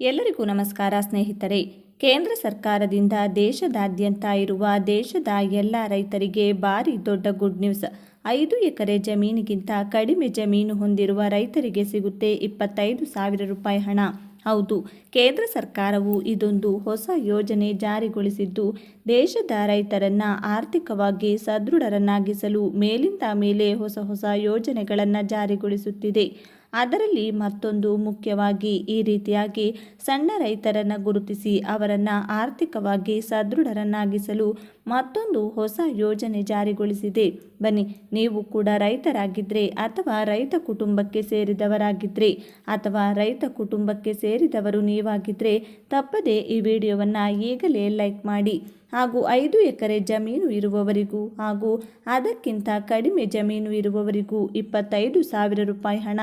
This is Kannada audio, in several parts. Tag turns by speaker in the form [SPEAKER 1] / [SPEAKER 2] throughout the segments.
[SPEAKER 1] ಎಲ್ಲರಿಗೂ ನಮಸ್ಕಾರ ಸ್ನೇಹಿತರೆ. ಕೇಂದ್ರ ಸರ್ಕಾರದಿಂದ ದೇಶದಾದ್ಯಂತ ಇರುವ ದೇಶದ ಎಲ್ಲ ರೈತರಿಗೆ ಭಾರಿ ದೊಡ್ಡ ಗುಡ್ ನ್ಯೂಸ್ ಐದು ಎಕರೆ ಜಮೀನಿಗಿಂತ ಕಡಿಮೆ ಜಮೀನು ಹೊಂದಿರುವ ರೈತರಿಗೆ ಸಿಗುತ್ತೆ ಇಪ್ಪತ್ತೈದು ಸಾವಿರ ರೂಪಾಯಿ ಹಣ. ಹೌದು, ಕೇಂದ್ರ ಸರ್ಕಾರವು ಇದೊಂದು ಹೊಸ ಯೋಜನೆ ಜಾರಿಗೊಳಿಸಿದ್ದು, ದೇಶದ ರೈತರನ್ನ ಆರ್ಥಿಕವಾಗಿ ಸದೃಢರನ್ನಾಗಿಸಲು ಮೇಲಿಂದ ಮೇಲೆ ಹೊಸ ಹೊಸ ಯೋಜನೆಗಳನ್ನು ಜಾರಿಗೊಳಿಸುತ್ತಿದೆ. ಅದರಲ್ಲಿ ಮತ್ತೊಂದು ಮುಖ್ಯವಾಗಿ ಈ ರೀತಿಯಾಗಿ ಸಣ್ಣ ರೈತರನ್ನು ಗುರುತಿಸಿ ಅವರನ್ನು ಆರ್ಥಿಕವಾಗಿ ಸದೃಢರನ್ನಾಗಿಸಲು ಮತ್ತೊಂದು ಹೊಸ ಯೋಜನೆ ಜಾರಿಗೊಳಿಸಿದೆ. ಬನ್ನಿ, ನೀವು ಕೂಡ ರೈತರಾಗಿದ್ದರೆ ಅಥವಾ ರೈತ ಕುಟುಂಬಕ್ಕೆ ಸೇರಿದವರಾಗಿದ್ದರೆ ಅಥವಾ ರೈತ ಕುಟುಂಬಕ್ಕೆ ಸೇರಿದವರು ನೀವಾಗಿದ್ದರೆ ತಪ್ಪದೆ ಈ ವಿಡಿಯೋವನ್ನು ಈಗಲೇ ಲೈಕ್ ಮಾಡಿ. ಹಾಗೂ ಐದು ಎಕರೆ ಜಮೀನು ಇರುವವರಿಗೂ ಹಾಗೂ ಅದಕ್ಕಿಂತ ಕಡಿಮೆ ಜಮೀನು ಇರುವವರಿಗೂ ಇಪ್ಪತ್ತೈದು ಸಾವಿರ ರೂಪಾಯಿ ಹಣ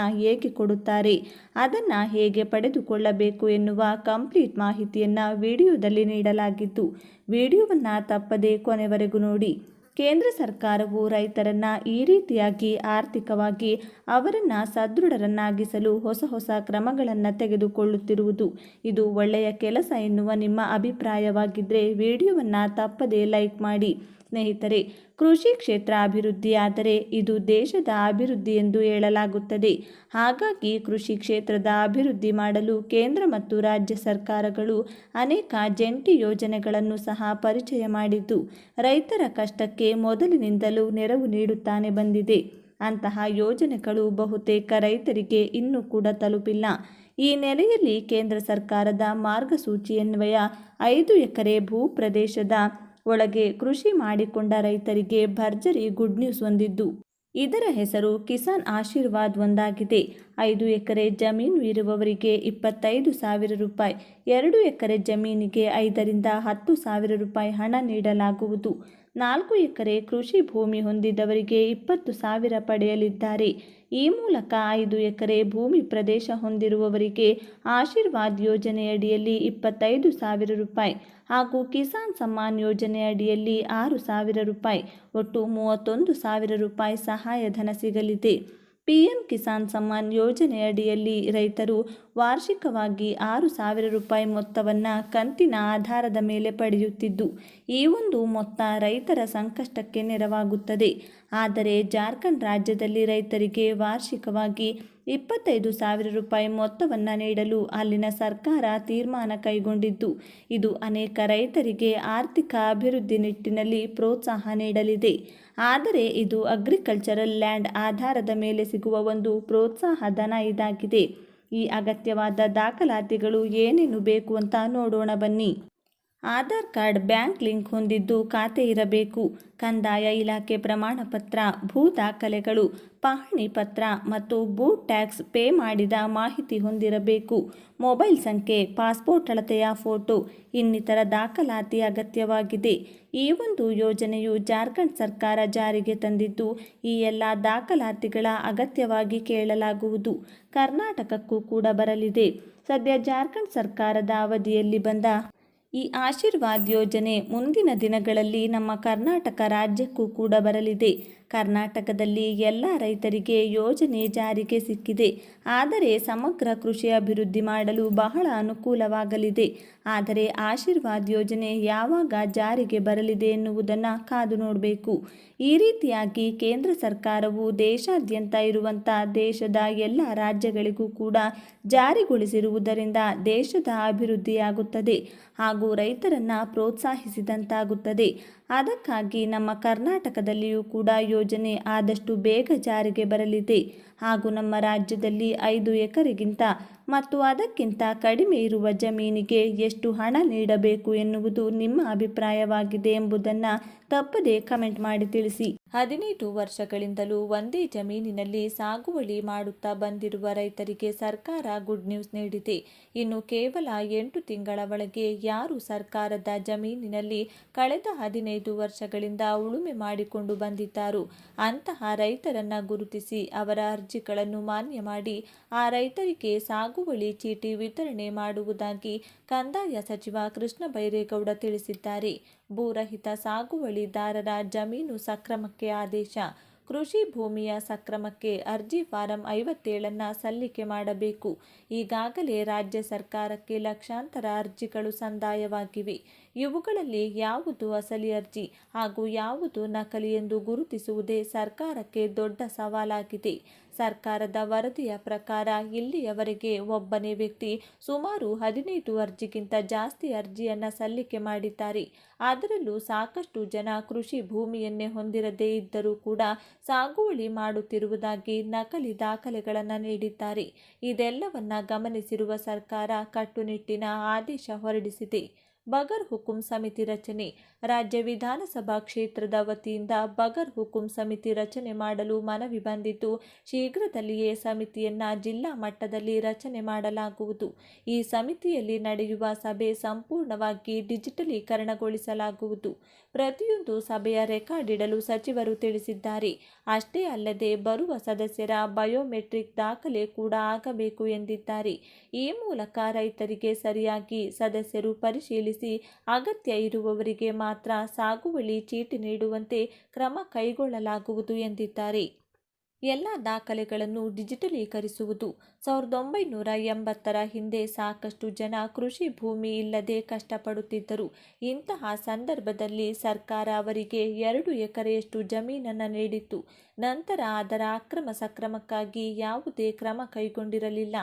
[SPEAKER 1] ಕೊಡುತ್ತಾರೆ? ಅದನ್ನು ಹೇಗೆ ಪಡೆದುಕೊಳ್ಳಬೇಕು ಎನ್ನುವ ಕಂಪ್ಲೀಟ್ ಮಾಹಿತಿಯನ್ನು ವಿಡಿಯೋದಲ್ಲಿ ನೀಡಲಾಗಿದ್ದು ವಿಡಿಯೋವನ್ನು ತಪ್ಪದೇ ಕೊನೆವರೆಗೂ ನೋಡಿ. ಕೇಂದ್ರ ಸರ್ಕಾರವು ರೈತರನ್ನ ಈ ರೀತಿಯಾಗಿ ಆರ್ಥಿಕವಾಗಿ ಅವರನ್ನು ಸದೃಢರನ್ನಾಗಿಸಲು ಹೊಸ ಹೊಸ ಕ್ರಮಗಳನ್ನು ತೆಗೆದುಕೊಳ್ಳುತ್ತಿರುವುದು. ಇದು ಒಳ್ಳೆಯ ಕೆಲಸ ಎನ್ನುವ ನಿಮ್ಮ ಅಭಿಪ್ರಾಯವಾಗಿದ್ದರೆ ವಿಡಿಯೋವನ್ನು ತಪ್ಪದೇ ಲೈಕ್ ಮಾಡಿ. ಸ್ನೇಹಿತರೆ, ಕೃಷಿ ಕ್ಷೇತ್ರ ಅಭಿವೃದ್ಧಿಯಾದರೆ ಇದು ದೇಶದ ಅಭಿವೃದ್ಧಿ ಎಂದು ಹೇಳಲಾಗುತ್ತದೆ. ಹಾಗಾಗಿ ಕೃಷಿ ಕ್ಷೇತ್ರದ ಅಭಿವೃದ್ಧಿ ಮಾಡಲು ಕೇಂದ್ರ ಮತ್ತು ರಾಜ್ಯ ಸರ್ಕಾರಗಳು ಅನೇಕ ಜಂಟಿ ಯೋಜನೆಗಳನ್ನು ಸಹ ಪರಿಚಯ ಮಾಡಿದ್ದು, ರೈತರ ಕಷ್ಟಕ್ಕೆ ಮೊದಲಿನಿಂದಲೂ ನೆರವು ನೀಡುತ್ತಾನೆ ಬಂದಿದೆ. ಅಂತಹ ಯೋಜನೆಗಳು ಬಹುತೇಕ ರೈತರಿಗೆ ಇನ್ನೂ ಕೂಡ ತಲುಪಿಲ್ಲ. ಈ ನೆಲೆಯಲ್ಲಿ ಕೇಂದ್ರ ಸರ್ಕಾರದ ಮಾರ್ಗಸೂಚಿಯನ್ವಯ ಐದು ಎಕರೆ ಭೂ ಪ್ರದೇಶದ ಒಳಗೆ ಕೃಷಿ ಮಾಡಿಕೊಂಡ ರೈತರಿಗೆ ಭರ್ಜರಿ ಗುಡ್ ನ್ಯೂಸ್ ಹೊಂದಿದ್ದು ಇದರ ಹೆಸರು ಕಿಸಾನ್ ಆಶೀರ್ವಾದ್ ಒಂದಾಗಿದೆ. ಐದು ಎಕರೆ ಜಮೀನು ಇರುವವರಿಗೆ ಇಪ್ಪತ್ತೈದು ಸಾವಿರ ರೂಪಾಯಿ, ಎರಡು ಎಕರೆ ಜಮೀನಿಗೆ ಐದರಿಂದ ಹತ್ತು ಸಾವಿರ ರೂಪಾಯಿ ಹಣ ನೀಡಲಾಗುವುದು. ನಾಲ್ಕು ಎಕರೆ ಕೃಷಿ ಭೂಮಿ ಹೊಂದಿದವರಿಗೆ ಇಪ್ಪತ್ತು ಸಾವಿರ ಪಡೆಯಲಿದ್ದಾರೆ. ಈ ಮೂಲಕ ಐದು ಎಕರೆ ಭೂಮಿ ಪ್ರದೇಶ ಹೊಂದಿರುವವರಿಗೆ ಆಶೀರ್ವಾದ್ ಯೋಜನೆಯಡಿಯಲ್ಲಿ ಇಪ್ಪತ್ತೈದು ಸಾವಿರ ರೂಪಾಯಿ ಹಾಗೂ ಕಿಸಾನ್ ಸಮ್ಮಾನ್ ಯೋಜನೆಯಡಿಯಲ್ಲಿ ಆರು ಸಾವಿರ ರೂಪಾಯಿ, ಒಟ್ಟು ಮೂವತ್ತೊಂದು ಸಾವಿರ ರೂಪಾಯಿ ಸಹಾಯಧನ ಸಿಗಲಿದೆ. ಪಿಎಂ ಕಿಸಾನ್ ಸಮ್ಮಾನ್ ಯೋಜನೆಯಡಿಯಲ್ಲಿ ರೈತರು ವಾರ್ಷಿಕವಾಗಿ ಆರು ಸಾವಿರ ರೂಪಾಯಿ ಮೊತ್ತವನ್ನು ಕಂತಿನ ಆಧಾರದ ಮೇಲೆ ಪಡೆಯುತ್ತಿದ್ದು, ಈ ಒಂದು ಮೊತ್ತ ರೈತರ ಸಂಕಷ್ಟಕ್ಕೆ ನೆರವಾಗುತ್ತದೆ. ಆದರೆ ಜಾರ್ಖಂಡ್ ರಾಜ್ಯದಲ್ಲಿ ರೈತರಿಗೆ ವಾರ್ಷಿಕವಾಗಿ ಇಪ್ಪತ್ತೈದು ಸಾವಿರ ರೂಪಾಯಿ ಮೊತ್ತವನ್ನು ನೀಡಲು ಅಲ್ಲಿನ ಸರ್ಕಾರ ತೀರ್ಮಾನ ಕೈಗೊಂಡಿದ್ದು, ಇದು ಅನೇಕ ರೈತರಿಗೆ ಆರ್ಥಿಕ ಅಭಿವೃದ್ಧಿ ನಿಟ್ಟಿನಲ್ಲಿ ಪ್ರೋತ್ಸಾಹ ನೀಡಲಿದೆ. ಆದರೆ ಇದು ಅಗ್ರಿಕಲ್ಚರಲ್ ಲ್ಯಾಂಡ್ ಆಧಾರದ ಮೇಲೆ ಸಿಗುವ ಒಂದು ಪ್ರೋತ್ಸಾಹ ಧನ ಇದಾಗಿದೆ. ಈ ಅಗತ್ಯವಾದ ದಾಖಲಾತಿಗಳು ಏನೇನು ಬೇಕು ಅಂತ ನೋಡೋಣ ಬನ್ನಿ. ಆಧಾರ್ ಕಾರ್ಡ್ ಬ್ಯಾಂಕ್ ಲಿಂಕ್ ಹೊಂದಿದ್ದು ಖಾತೆ ಇರಬೇಕು. ಕಂದಾಯ ಇಲಾಖೆ ಪ್ರಮಾಣ ಪತ್ರ, ಭೂ ದಾಖಲೆಗಳು ಪಹಣಿ ಪತ್ರ ಮತ್ತು ಭೂ ಟ್ಯಾಕ್ಸ್ ಪೇ ಮಾಡಿದ ಮಾಹಿತಿ ಹೊಂದಿರಬೇಕು. ಮೊಬೈಲ್ ಸಂಖ್ಯೆ, ಪಾಸ್ಪೋರ್ಟ್ ಅಳತೆಯ ಫೋಟೋ ಇನ್ನಿತರ ದಾಖಲಾತಿ ಅಗತ್ಯವಾಗಿದೆ. ಈ ಒಂದು ಯೋಜನೆಯು ಜಾರ್ಖಂಡ್ ಸರ್ಕಾರ ಜಾರಿಗೆ ತಂದಿದ್ದು ಈ ಎಲ್ಲ ದಾಖಲಾತಿಗಳ ಅಗತ್ಯವಾಗಿ ಕೇಳಲಾಗುವುದು. ಕರ್ನಾಟಕಕ್ಕೂ ಕೂಡ ಬರಲಿದೆ. ಸದ್ಯ ಜಾರ್ಖಂಡ್ ಸರ್ಕಾರದ ಅವಧಿಯಲ್ಲಿ ಬಂದ ಈ ಆಶೀರ್ವಾದ್ ಯೋಜನೆ ಮುಂದಿನ ದಿನಗಳಲ್ಲಿ ನಮ್ಮ ಕರ್ನಾಟಕ ರಾಜ್ಯಕ್ಕೂ ಕೂಡ ಬರಲಿದೆ. ಕರ್ನಾಟಕದಲ್ಲಿ ಎಲ್ಲ ರೈತರಿಗೆ ಯೋಜನೆ ಜಾರಿಗೆ ಸಿಕ್ಕಿದೆ. ಆದರೆ ಸಮಗ್ರ ಕೃಷಿ ಅಭಿವೃದ್ಧಿ ಮಾಡಲು ಬಹಳ ಅನುಕೂಲವಾಗಲಿದೆ. ಆದರೆ ಆಶೀರ್ವಾದ್ ಯೋಜನೆ ಯಾವಾಗ ಜಾರಿಗೆ ಬರಲಿದೆ ಎನ್ನುವುದನ್ನು ಕಾದು ನೋಡಬೇಕು. ಈ ರೀತಿಯಾಗಿ ಕೇಂದ್ರ ಸರ್ಕಾರವು ದೇಶಾದ್ಯಂತ ಇರುವಂಥ ದೇಶದ ಎಲ್ಲ ರಾಜ್ಯಗಳಿಗೂ ಕೂಡ ಜಾರಿಗೊಳಿಸಿರುವುದರಿಂದ ದೇಶದ ಅಭಿವೃದ್ಧಿಯಾಗುತ್ತದೆ ಹಾಗೂ ರೈತರನ್ನು ಪ್ರೋತ್ಸಾಹಿಸಿದಂತಾಗುತ್ತದೆ. ಅದಕ್ಕಾಗಿ ನಮ್ಮ ಕರ್ನಾಟಕದಲ್ಲಿಯೂ ಕೂಡ ಯೋಜನೆ ಆದಷ್ಟು ಬೇಗ ಜಾರಿಗೆ ಬರಲಿದೆ. ಹಾಗೂ ನಮ್ಮ ರಾಜ್ಯದಲ್ಲಿ ಐದು ಎಕರೆಗಿಂತ ಮತ್ತು ಅದಕ್ಕಿಂತ ಕಡಿಮೆ ಇರುವ ಜಮೀನಿಗೆ ಎಷ್ಟು ಹಣ ನೀಡಬೇಕು ಎನ್ನುವುದು ನಿಮ್ಮ ಅಭಿಪ್ರಾಯವಾಗಿದೆ ಎಂಬುದನ್ನು ತಪ್ಪದೇ ಕಮೆಂಟ್ ಮಾಡಿ ತಿಳಿಸಿ. ಹದಿನೈದು ವರ್ಷಗಳಿಂದಲೂ ಒಂದೇ ಜಮೀನಿನಲ್ಲಿ ಸಾಗುವಳಿ ಮಾಡುತ್ತಾ ಬಂದಿರುವ ರೈತರಿಗೆ ಸರ್ಕಾರ ಗುಡ್ ನ್ಯೂಸ್ ನೀಡಿದೆ. ಇನ್ನು ಕೇವಲ ಎಂಟು ತಿಂಗಳ ಒಳಗೆ ಯಾರು ಸರ್ಕಾರದ ಜಮೀನಿನಲ್ಲಿ ಕಳೆದ ಹದಿನೈದು ವರ್ಷಗಳಿಂದ ಉಳುಮೆ ಮಾಡಿಕೊಂಡು ಬಂದಿದ್ದಾರೋ ಅಂತಹ ರೈತರನ್ನ ಗುರುತಿಸಿ ಅವರ ಅರ್ಜಿಗಳನ್ನು ಮಾನ್ಯ ಮಾಡಿ, ಆ ರೈತರಿಗೆ ಸಾಗುವಳಿ ಚೀಟಿ ವಿತರಣೆ ಮಾಡುವುದಾಗಿ ಕಂದಾಯ ಸಚಿವ ಕೃಷ್ಣ ಬೈರೇಗೌಡ ತಿಳಿಸಿದ್ದಾರೆ. ಭೂರಹಿತ ಸಾಗುವಳಿದಾರರ ಜಮೀನು ಸಕ್ರಮಕ್ಕೆ ಆದೇಶ. ಕೃಷಿ ಭೂಮಿಯ ಸಕ್ರಮಕ್ಕೆ ಅರ್ಜಿ ಫಾರಂ ಐವತ್ತೇಳನ್ನು ಸಲ್ಲಿಕೆ ಮಾಡಬೇಕು. ಈಗಾಗಲೇ ರಾಜ್ಯ ಸರ್ಕಾರಕ್ಕೆ ಲಕ್ಷಾಂತರ ಅರ್ಜಿಗಳು ಸಂದಾಯವಾಗಿವೆ. ಇವುಗಳಲ್ಲಿ ಯಾವುದು ಅಸಲಿ ಅರ್ಜಿ ಹಾಗೂ ಯಾವುದು ನಕಲಿ ಎಂದು ಗುರುತಿಸುವುದೇ ಸರ್ಕಾರಕ್ಕೆ ದೊಡ್ಡ ಸವಾಲಾಗಿದೆ. ಸರ್ಕಾರದ ವರದಿಯ ಪ್ರಕಾರ ಇಲ್ಲಿಯವರೆಗೆ ಒಬ್ಬನೇ ವ್ಯಕ್ತಿ ಸುಮಾರು ಹದಿನೈದು ಅರ್ಜಿಗಿಂತ ಜಾಸ್ತಿ ಅರ್ಜಿಯನ್ನು ಸಲ್ಲಿಕೆ ಮಾಡಿದ್ದಾರೆ. ಅದರಲ್ಲೂ ಸಾಕಷ್ಟು ಜನ ಕೃಷಿ ಭೂಮಿಯನ್ನೇ ಹೊಂದಿರದೇ ಇದ್ದರೂ ಕೂಡ ಸಾಗುವಳಿ ಮಾಡುತ್ತಿರುವುದಾಗಿ ನಕಲಿ ದಾಖಲೆಗಳನ್ನು ನೀಡಿದ್ದಾರೆ. ಇದೆಲ್ಲವನ್ನ ಗಮನಿಸಿರುವ ಸರ್ಕಾರ ಕಟ್ಟುನಿಟ್ಟಿನ ಆದೇಶ ಹೊರಡಿಸಿದೆ. ಬಗರ್ ಹುಕುಂ ಸಮಿತಿ ರಚನೆ. ರಾಜ್ಯ ವಿಧಾನಸಭಾ ಕ್ಷೇತ್ರದ ವತಿಯಿಂದ ಬಗರ್ ಹುಕುಂ ಸಮಿತಿ ರಚನೆ ಮಾಡಲು ಮನವಿ ಬಂದಿದ್ದು, ಶೀಘ್ರದಲ್ಲಿಯೇ ಸಮಿತಿಯನ್ನು ಜಿಲ್ಲಾ ಮಟ್ಟದಲ್ಲಿ ರಚನೆ ಮಾಡಲಾಗುವುದು. ಈ ಸಮಿತಿಯಲ್ಲಿ ನಡೆಯುವ ಸಭೆ ಸಂಪೂರ್ಣವಾಗಿ ಡಿಜಿಟಲೀಕರಣಗೊಳಿಸಲಾಗುವುದು. ಪ್ರತಿಯೊಂದು ಸಭೆಯ ರೆಕಾರ್ಡ್ ಇಡಲು ಸಚಿವರು ತಿಳಿಸಿದ್ದಾರೆ. ಅಷ್ಟೇ ಅಲ್ಲದೆ ಬರುವ ಸದಸ್ಯರ ಬಯೋಮೆಟ್ರಿಕ್ ದಾಖಲೆ ಕೂಡ ಆಗಬೇಕು ಎಂದಿದ್ದಾರೆ. ಈ ಮೂಲಕ ರೈತರಿಗೆ ಸರಿಯಾಗಿ ಸದಸ್ಯರು ಪರಿಶೀಲಿಸಿ ಅಗತ್ಯ ಇರುವವರಿಗೆ ಮಾತ್ರ ಸಾಗುವಳಿ ಚೀಟಿ ನೀಡುವಂತೆ ಕ್ರಮ ಕೈಗೊಳ್ಳಲಾಗುವುದು ಎಂದಿದ್ದಾರೆ. ಎಲ್ಲ ದಾಖಲೆಗಳನ್ನು ಡಿಜಿಟಲೀಕರಿಸುವುದು. ಸಾವಿರದ ಒಂಬೈನೂರ ಎಂಬತ್ತರ ಹಿಂದೆ ಸಾಕಷ್ಟು ಜನ ಕೃಷಿ ಭೂಮಿ ಇಲ್ಲದೆ ಕಷ್ಟಪಡುತ್ತಿದ್ದರು. ಇಂತಹ ಸಂದರ್ಭದಲ್ಲಿ ಸರ್ಕಾರ ಅವರಿಗೆ ಎರಡು ಎಕರೆಯಷ್ಟು ಜಮೀನನ್ನು ನೀಡಿತ್ತು. ನಂತರ ಅದರ ಅಕ್ರಮ ಸಕ್ರಮಕ್ಕಾಗಿ ಯಾವುದೇ ಕ್ರಮ ಕೈಗೊಂಡಿರಲಿಲ್ಲ.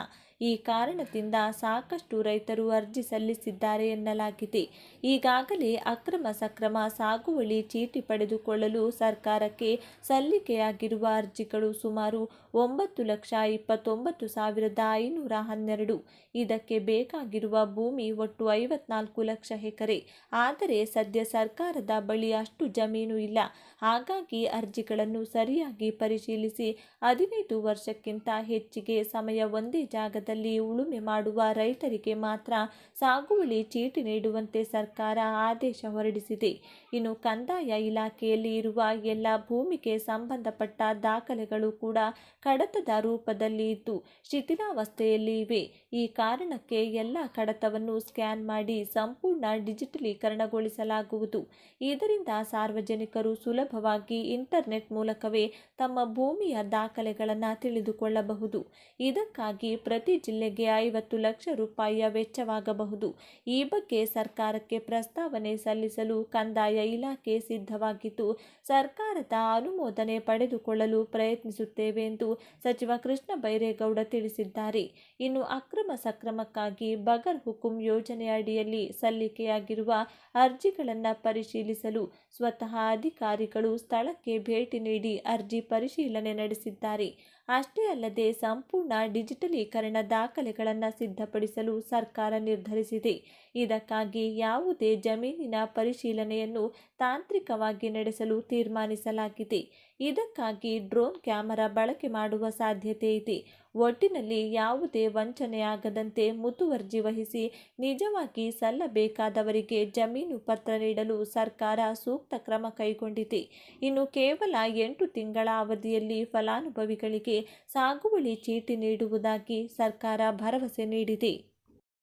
[SPEAKER 1] ಈ ಕಾರಣದಿಂದ ಸಾಕಷ್ಟು ರೈತರು ಅರ್ಜಿ ಸಲ್ಲಿಸಿದ್ದಾರೆ ಎನ್ನಲಾಗಿದೆ. ಈಗಾಗಲೇ ಅಕ್ರಮ ಸಕ್ರಮ ಸಾಗುವಳಿ ಚೀಟಿ ಪಡೆದುಕೊಳ್ಳಲು ಸರ್ಕಾರಕ್ಕೆ ಸಲ್ಲಿಕೆಯಾಗಿರುವ ಅರ್ಜಿಗಳು ಸುಮಾರು ಒಂಬತ್ತು ಲಕ್ಷ ಇಪ್ಪತ್ತೊಂಬತ್ತು ಸಾವಿರದ ಐನೂರ ಹನ್ನೆರಡು. ಇದಕ್ಕೆ ಬೇಕಾಗಿರುವ ಭೂಮಿ ಒಟ್ಟು ಐವತ್ನಾಲ್ಕು ಲಕ್ಷ ಎಕರೆ. ಆದರೆ ಸದ್ಯ ಸರ್ಕಾರದ ಬಳಿ ಅಷ್ಟು ಜಮೀನು ಇಲ್ಲ. ಹಾಗಾಗಿ ಅರ್ಜಿಗಳನ್ನು ಸರಿಯಾಗಿ ಪರಿಶೀಲಿಸಿ ಹದಿನೈದು ವರ್ಷಕ್ಕಿಂತ ಹೆಚ್ಚಿಗೆ ಸಮಯ ಒಂದೇ ಜಾಗದಲ್ಲಿ ಉಳುಮೆ ಮಾಡುವ ರೈತರಿಗೆ ಮಾತ್ರ ಸಾಗುವಳಿ ಚೀಟಿ ನೀಡುವಂತೆ ಸರ್ಕಾರ ಆದೇಶ ಹೊರಡಿಸಿದೆ. ಇನ್ನು ಕಂದಾಯ ಇಲಾಖೆಯಲ್ಲಿ ಇರುವ ಎಲ್ಲ ಭೂಮಿಗೆ ಸಂಬಂಧಪಟ್ಟ ದಾಖಲೆಗಳು ಕೂಡ ಕಡತದ ರೂಪದಲ್ಲಿ ಇದ್ದು ಶಿಥಿಲಾವಸ್ಥೆಯಲ್ಲಿ ಇವೆ. ಈ ಕಾರಣಕ್ಕೆ ಎಲ್ಲ ಕಡತವನ್ನು ಸ್ಕ್ಯಾನ್ ಮಾಡಿ ಸಂಪೂರ್ಣ ಡಿಜಿಟಲೀಕರಣಗೊಳಿಸಲಾಗುವುದು. ಇದರಿಂದ ಸಾರ್ವಜನಿಕರು ಸುಲಭವಾಗಿ ಇಂಟರ್ನೆಟ್ ಮೂಲಕವೇ ತಮ್ಮ ಭೂಮಿಯ ದಾಖಲೆಗಳನ್ನು ತಿಳಿದುಕೊಳ್ಳಬಹುದು. ಇದಕ್ಕಾಗಿ ಪ್ರತಿ ಜಿಲ್ಲೆಗೆ ಐವತ್ತು ಲಕ್ಷ ರೂಪಾಯಿಯ ವೆಚ್ಚವಾಗಬಹುದು. ಈ ಬಗ್ಗೆ ಸರ್ಕಾರಕ್ಕೆ ಪ್ರಸ್ತಾವನೆ ಸಲ್ಲಿಸಲು ಕಂದಾಯ ಇಲಾಖೆ ಸಿದ್ಧವಾಗಿದ್ದು, ಸರ್ಕಾರದ ಅನುಮೋದನೆ ಪಡೆದುಕೊಳ್ಳಲು ಪ್ರಯತ್ನಿಸುತ್ತೇವೆ ಎಂದು ಸಚಿವ ಕೃಷ್ಣ ಬೈರೇಗೌಡ ತಿಳಿಸಿದ್ದಾರೆ. ಇನ್ನು ಅಕ್ರಮ ಸಕ್ರಮಕ್ಕಾಗಿ ಬಗರ್ ಹುಕುಂ ಯೋಜನೆಯಡಿಯಲ್ಲಿ ಸಲ್ಲಿಕೆಯಾಗಿರುವ ಅರ್ಜಿಗಳನ್ನು ಪರಿಶೀಲಿಸಲು ಸ್ವತಃ ಅಧಿಕಾರಿಗಳು ಸ್ಥಳಕ್ಕೆ ಭೇಟಿ ನೀಡಿ ಅರ್ಜಿ ಪರಿಶೀಲನೆ ನಡೆಸಿದ್ದಾರೆ. ಅಷ್ಟೇ ಅಲ್ಲದೆ ಸಂಪೂರ್ಣ ಡಿಜಿಟಲೀಕರಣ ದಾಖಲೆಗಳನ್ನು ಸಿದ್ಧಪಡಿಸಲು ಸರ್ಕಾರ ನಿರ್ಧರಿಸಿದೆ. ಇದಕ್ಕಾಗಿ ಯಾವುದೇ ಜಮೀನಿನ ಪರಿಶೀಲನೆಯನ್ನು ತಾಂತ್ರಿಕವಾಗಿ ನಡೆಸಲು ತೀರ್ಮಾನಿಸಲಾಗಿದೆ. ಇದಕ್ಕಾಗಿ ಡ್ರೋನ್ ಕ್ಯಾಮೆರಾ ಬಳಕೆ ಮಾಡುವ ಸಾಧ್ಯತೆ ಇದೆ. ಒಟ್ಟಿನಲ್ಲಿ ಯಾವುದೇ ವಂಚನೆಯಾಗದಂತೆ ಮುತುವರ್ಜಿ ವಹಿಸಿ ನಿಜವಾಗಿ ಸಲ್ಲಬೇಕಾದವರಿಗೆ ಜಮೀನು ಪತ್ರ ನೀಡಲು ಸರ್ಕಾರ ಸೂಕ್ತ ಕ್ರಮ ಕೈಗೊಂಡಿದೆ. ಇನ್ನು ಕೇವಲ ಎಂಟು ತಿಂಗಳ ಅವಧಿಯಲ್ಲಿ ಫಲಾನುಭವಿಗಳಿಗೆ ಸಾಗುವಳಿ ಚೀಟಿ ನೀಡುವುದಾಗಿ ಸರ್ಕಾರ ಭರವಸೆ ನೀಡಿದೆ.